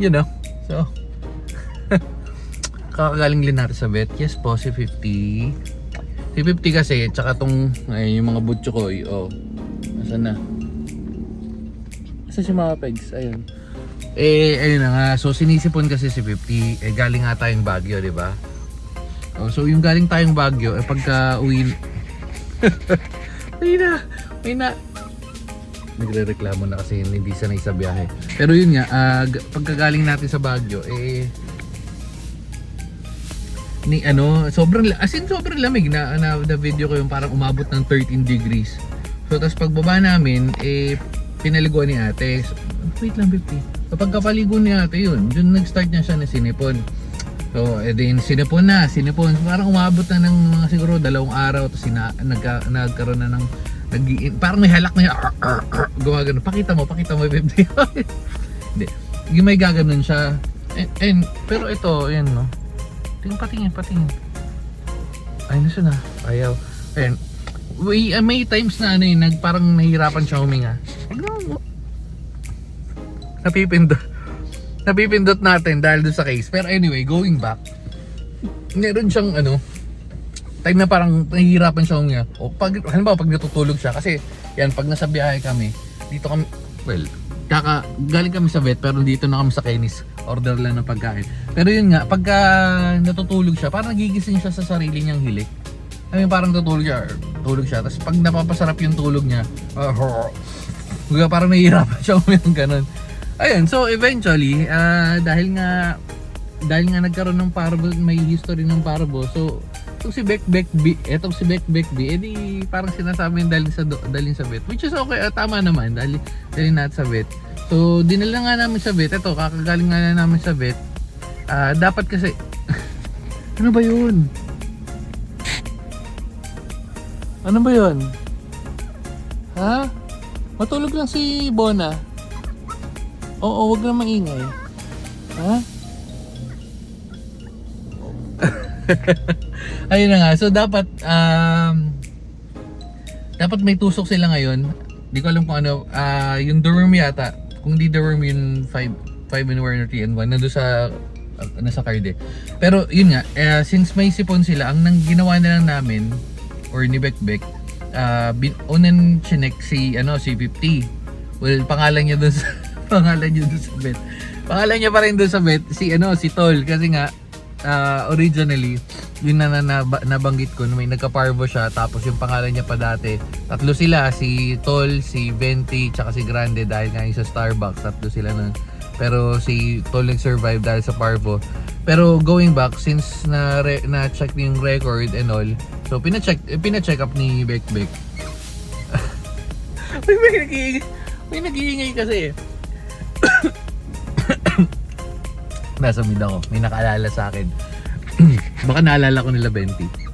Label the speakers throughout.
Speaker 1: you know. So, kakagaling din natin sa vet. Yes po, si 50. Si 50 kasi, tsaka tong, ay, yung mga butcho ko, oh. Nasaan na? Asa si mga pegs? Ayun. Eh, ayun na nga. So, sinisipon kasi si 50. Eh, galing nga tayong Baguio, di ba? Oh, so, yung galing tayong Baguio, eh, pagka uwi... may na, may na, nagre-reklamo na kasi hindi sanay sa biyahe. Pero yun nga, g- pagkagaling natin sa Baguio, eh, ni ano, sobrang, as in sobrang lamig na, na, na video ko yung parang umabot ng 13 degrees. So, tapos pagbaba namin, eh, pinaliguan ni ate. So, wait lang, 50. Kapag kapaligo ni ate yun, dun nag-start niya siya na sinipon. So, eh din, sinipon na, sinipon. Parang umabot na ng mga siguro dalawang araw, tapos sina, nagka, nagkaroon na ng, nag, parang may halak na yun, ar, ar, ar, gumagano. Pakita mo, pakita mo, 50. Hindi. Yung may gaganon siya. And, and, pero ito, yan, no. Tingin, patingin, patingin. Ay, nasa na. Ayaw. Ayan. May, ah, may times na ano yun, nag, parang nahihirapan siya huminga. Napipindot. Napipindot natin dahil doon sa case. Pero anyway, going back. Meron siyang ano, time na parang nahihirapan siya huminga. O pag, halimbawa pag natutulog siya, kasi yan, pag nasa biyahe kami, dito kami, well, kaka, galing kami sa vet, pero dito na kami sa Kenny's. Order lang ng pagkain. Pero yun nga, pagka natutulog siya, parang nagigising siya sa sarili niyang hilik. I mean, parang tutulog siya, tulog siya. Tapos pag napapasarap yung tulog niya, uh, parang nahihirapan siya umiyak ganun. Ayun, so eventually, ah, dahil nga dahil nga nagkaroon ng parbo, may history ng parbo. So, itong si Beck Beck B, etong si Beck Beck B, edi parang sinasabi yung dalhin sa do- dalhin sa vet. Which is okay, ah, tama naman, dahil dalhin natin sa vet. So, dinala nga namin sa vet. Ito, kakagaling nga na namin sa vet. Ah, dapat kasi Ano ba 'yun? Ano ba 'yun? Ha? Matulog lang si Bona. Oo, wag na maingay. Ha? Ayun na nga. So dapat um dapat may tusok sila ngayon. Di ko alam kung ano, ah yung dorm yata. Kung di dorm yung 5 5 in 1 or 3 in 1 nando sa uh, nasa card eh. Pero yun nga, eh, since may sipon sila, ang nang ginawa na lang namin or ni Bekbek, uh, bin, unan chinek si ano si 50. Well, pangalan niya doon sa pangalan niya doon sa bet. Pangalan niya pa rin doon sa bet si ano si Tol kasi nga ah, originally yun na, na, na- nabanggit ko may nagka-parvo siya tapos yung pangalan niya pa dati tatlo sila si Tol, si Venti tsaka si Grande dahil nga sa Starbucks tatlo sila nun. Pero si Tol nag-survive dahil sa parvo. Pero going back since na re, na check yung record and all so pina-check eh, pina-check up ni Bek Bek may, may nag-iingay may nag-iingay kasi eh nasa mid ako may nakaalala sa akin baka naalala ko nila 20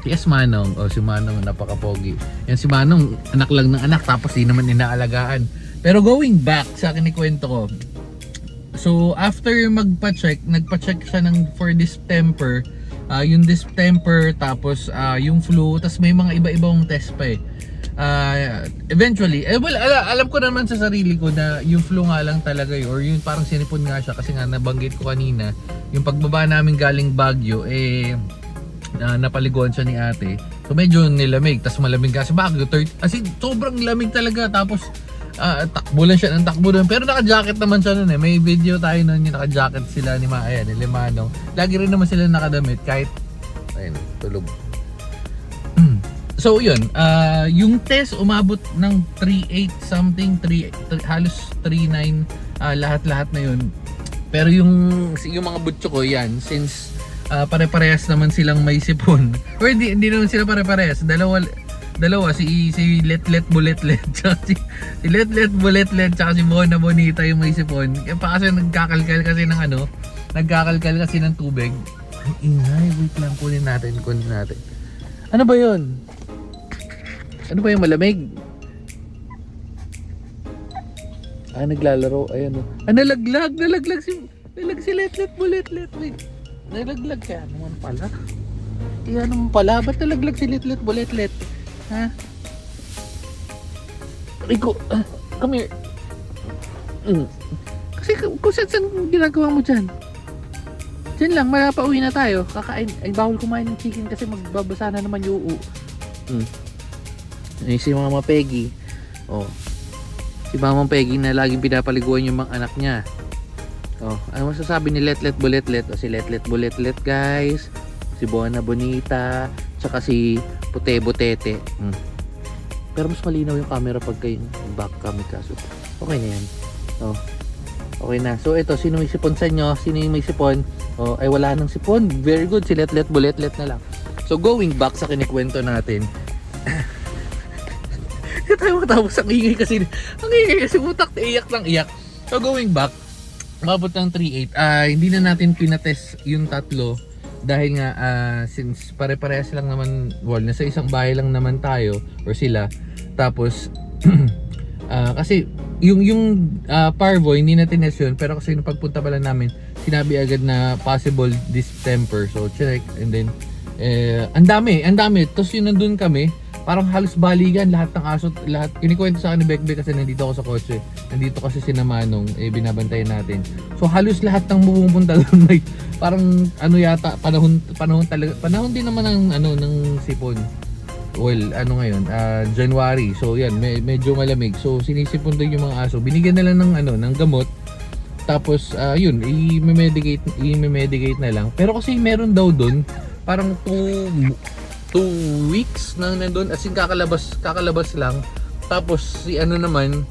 Speaker 1: Yes, Manong. O, si Manong, napaka-pogi. Yan si Manong, anak lang ng anak, tapos di naman inaalagaan. Pero going back sa akin kwento ko, So after magpa-check, nagpa-check siya ng for distemper, ah yung distemper tapos ah, yung flu, tapos may mga iba-ibang test pa eh. Ah, eventually, eh well, ala- alam ko naman sa sarili ko na yung flu nga lang talaga yun, or yung parang sinipon nga siya kasi nga nabanggit ko kanina, yung pagbaba namin galing Baguio, eh na napaliguan siya ni ate. So medyo nilamig, tapos malamig kasi Baguio, 30, as in, sobrang lamig talaga, tapos ah takbo lang siya ng takbo doon. Pero naka-jacket naman siya noon eh. May video tayo noon yung naka-jacket sila ni Maya, ni Limano. Lagi rin naman sila nakadamit kahit ayun, tulog. So yun, ah yung test umabot ng 3.8 something, 3, three- halos 3.9 ah, lahat-lahat na yun. Pero yung yung mga butso ko yan since ah, pare-parehas naman silang may sipon. Or hindi, hindi naman sila pare-parehas. Dalawa dalawa si si Let Let Bullet Let tsaka si, si Let Let Bullet Let tsaka si Bona Bonita yung may sipon. Kaya pa kasi nagkakalkal kasi ng ano, nagkakalkal kasi ng tubig. Ang ingay, wait lang kunin natin, kunin natin. Ano ba 'yon? Ano ba yung malamig? Ah, naglalaro. Ayan o. Ah, nalaglag. Nalaglag si... Nalag si Let Let Bullet Let. Wait. Nalaglag kaya naman pala. Kaya naman pala. Ba't nalaglag si Let Let Bullet Let? Ha? Rico, ah, come here. Mm. Kasi kung saan saan ginagawa mo dyan? Diyan lang, malapauwi na tayo. Kakain. Ay, bawal kumain ng chicken kasi magbabasa na naman yung uu. Hmm. Ay, si Mama Peggy. Oh. Si Mama Peggy na laging pinapaliguan yung mga anak niya. Oh, ano masasabi ni Letlet Buletlet? O si Letlet Buletlet, guys. Si Buona Bonita. Tsaka si Pute Butete. Hmm. Pero mas malinaw yung camera pag kayo back kami kaso. Okay na yan. Oh. Okay na. So ito, sino may sipon sa inyo? Sino yung may sipon? Oh, ay wala nang sipon. Very good. Si Letlet Buletlet na lang. So going back sa kinikwento natin. Tayo matapos ang ingay kasi ang ingay kasi butak na iyak lang iyak. So going back, umabot ng 3.8. Ah, hindi na natin pinatest yung tatlo dahil nga ah, since pare-parehas lang naman well, nasa isang bahay lang naman tayo or sila. Tapos ah, kasi yung yung ah, parvo hindi natin test yun pero kasi nung pagpunta pala namin sinabi agad na possible distemper so check and then eh ang dami ang dami tapos yun nandun kami parang halos baligan lahat ng aso lahat kinikwento sa akin ni Bekbek kasi nandito ako sa kotse. Nandito kasi si Namanong eh binabantayan natin. So halos lahat ng pumupunta doon may parang ano yata panahon panahon talaga panahon din naman ng ano ng sipon. Well ano ngayon ah, January. So yan me- medyo malamig. So sinisipon doon yung mga aso. Binigyan na lang ng ano ng gamot. Tapos ah, yun i-medicate i-medicate na lang. Pero kasi meron daw doon parang two two weeks nang nandun. As in kakalabas kakalabas lang. Tapos si ano naman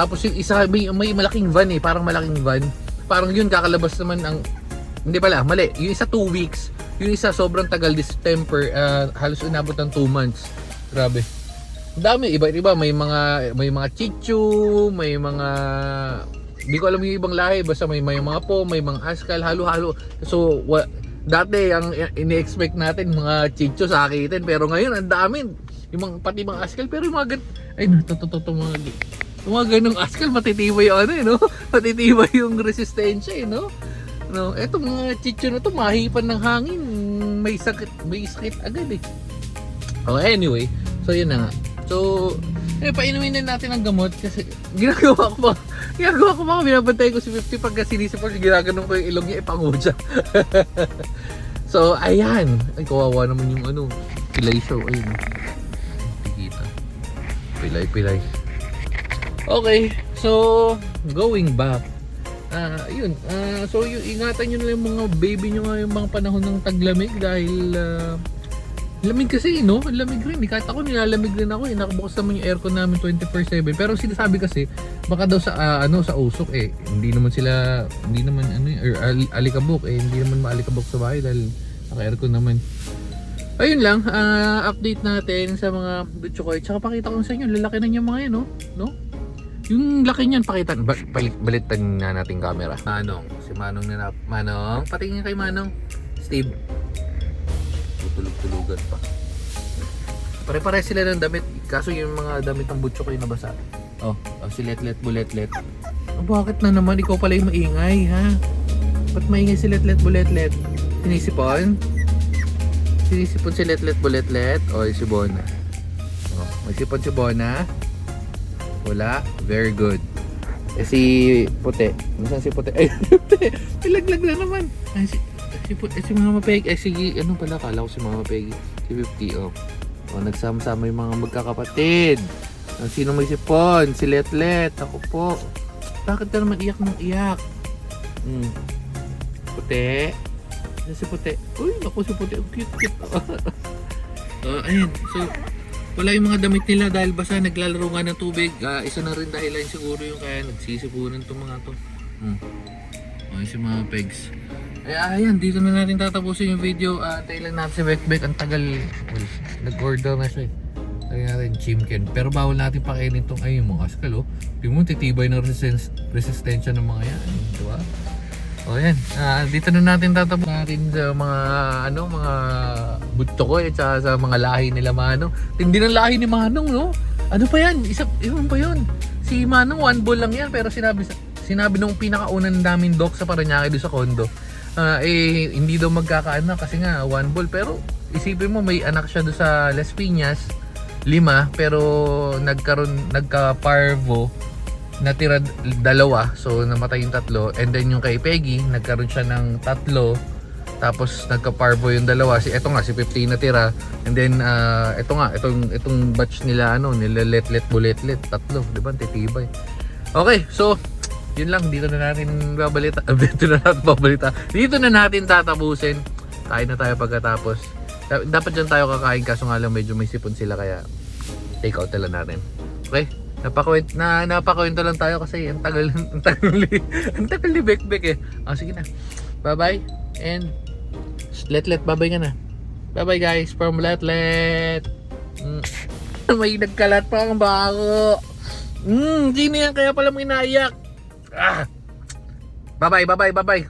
Speaker 1: tapos yung isa may, may malaking van eh parang malaking van. Parang yun kakalabas naman ang hindi pala mali. Yung isa two weeks. Yung isa sobrang tagal distemper ah, halos inabot ng 2 months. Grabe. Dami iba iba. May mga may mga chichu may mga hindi ko alam yung ibang lahi. Basta may may mga po may mga askal. Halo halo so wa, dati ang ini-expect natin mga chicho sa akin pero ngayon ang dami. Yung mga pati mga askal. Pero yung mga gan ay natututo mga yung mga ganong askal matitibay yung ano eh no? Matitibay yung resistensya eh no? No eto mga chicho na to mahipan ng hangin. May sakit may sakit agad eh. Oh anyway. So yun na nga. So eh painumin na natin ang gamot kasi ginagawa ko pa. Ginagawa ko pa binabantay ko si 50 pagka sinisipon ginaganon ko yung ilong niya ipangudya so ayan. Ay kawawa naman yung ano pilay show. Ayun. Tikita pilay pilay. Okay so going back. Ah, yun. Ah, so yung ingatan niyo na yung mga baby niyo ngayong mga panahon ng taglamig dahil ah, lamig kasi no, Ang lamig rin. Kahit ako nilalamig rin ako eh. Nakabukas naman yung aircon namin 24/7. Pero sinasabi kasi baka daw sa ah, ano sa usok eh hindi naman sila hindi naman ano eh, or al- alikabok eh hindi naman maalikabok sa bahay dahil naka-aircon naman. Ayun lang, ah, update natin sa mga butchokoy. Tsaka pakita ko sa inyo, lalaki na niya mga yan, no? no? Yung laki niyan, pakita, ba, balik, balitan na natin camera. Manong, si Manong na. Manong, patingin kay Manong. Steve. Tutulog-tulugan pa. Pare-pare sila ng damit. Kaso yung mga damit ng butchokoy nabasa. Oh, oh si Letlet, Buletlet. Oh, bakit na naman? Ikaw pala yung maingay, ha? Ba't maingay si Letlet, Buletlet? Sinisipon? Sinisipon si Letlet, Buletlet? O, si Bona. Oh, may sipon si Bona? Wala? Very good. Eh si Puti. Nasaan si Puti? Ay, Puti! Ilaglag na naman. Ay, si, si. Eh, si Mama Peg. Ay, sige. Ano pala? Kala ko si Mama Peg. Si 50. Oh. oh nagsama-sama yung mga magkakapatid. Ang sino may sipon? Si Letlet. Ako po. Bakit ka naman iyak ng iyak? Hmm. Puti. Ano si Puti? Uy, ako si Puti. Cute, cute. Oh, ayun. So, wala yung mga damit nila dahil basa naglalaro nga ng tubig. Ah, isa na rin dahilan siguro yung kaya nagsisipunan itong mga to. Hmm. Okay, si mga pegs. Eh, ayan, dito na natin tatapusin yung video. Ah, tayo lang natin si Bekbek. Ang tagal. Well, nag-order na siya eh. Tayo natin chimken. Pero bawal natin pakainin itong ay yung mga askal oh. Tingnan mo, titibay ng resistance, resistensya ng mga yan. Di ba? O yan, Ah, dito na natin tatapos natin sa mga ano, mga butto ko at saka sa mga lahi nila Manong. Tindi ng lahi ni Manong, no? Ano pa yan? Isa, iwan pa yun. Si Manong, one ball lang yan. Pero sinabi, sinabi nung pinakaunang daming dog sa Paranaque doon sa condo, ah, eh, hindi daw magkakaanak kasi nga, one ball. Pero isipin mo, may anak siya doon sa Las Piñas, lima, pero nagkaroon, nagka-parvo, natira d- dalawa. So, namatay yung tatlo. And then yung kay Peggy, nagkaroon siya ng tatlo. Tapos nagka-parvo yung dalawa. Si eto nga si 15 natira. And then ah, eto nga itong itong batch nila ano, nila let-let buletlet tatlo, 'di ba? Titibay. Okay, so yun lang dito na natin babalita. Dito na natin babalita. Dito na natin tatapusin. Kain na tayo pagkatapos. Da- Dapat dyan tayo kakain kaso nga lang medyo may sipon sila kaya take out na natin. Okay? Napakwent na napakwento lang tayo kasi ang tagal ang tagal ang tagal ni Bek Bek eh. Ah sige na. Bye-bye and let let bye-bye ka na. Bye-bye guys from let let. Mm. May nagkalat pa ang bako. Mm, sino yan kaya pala mo inaiyak? Ah. Bye-bye, bye-bye, bye-bye.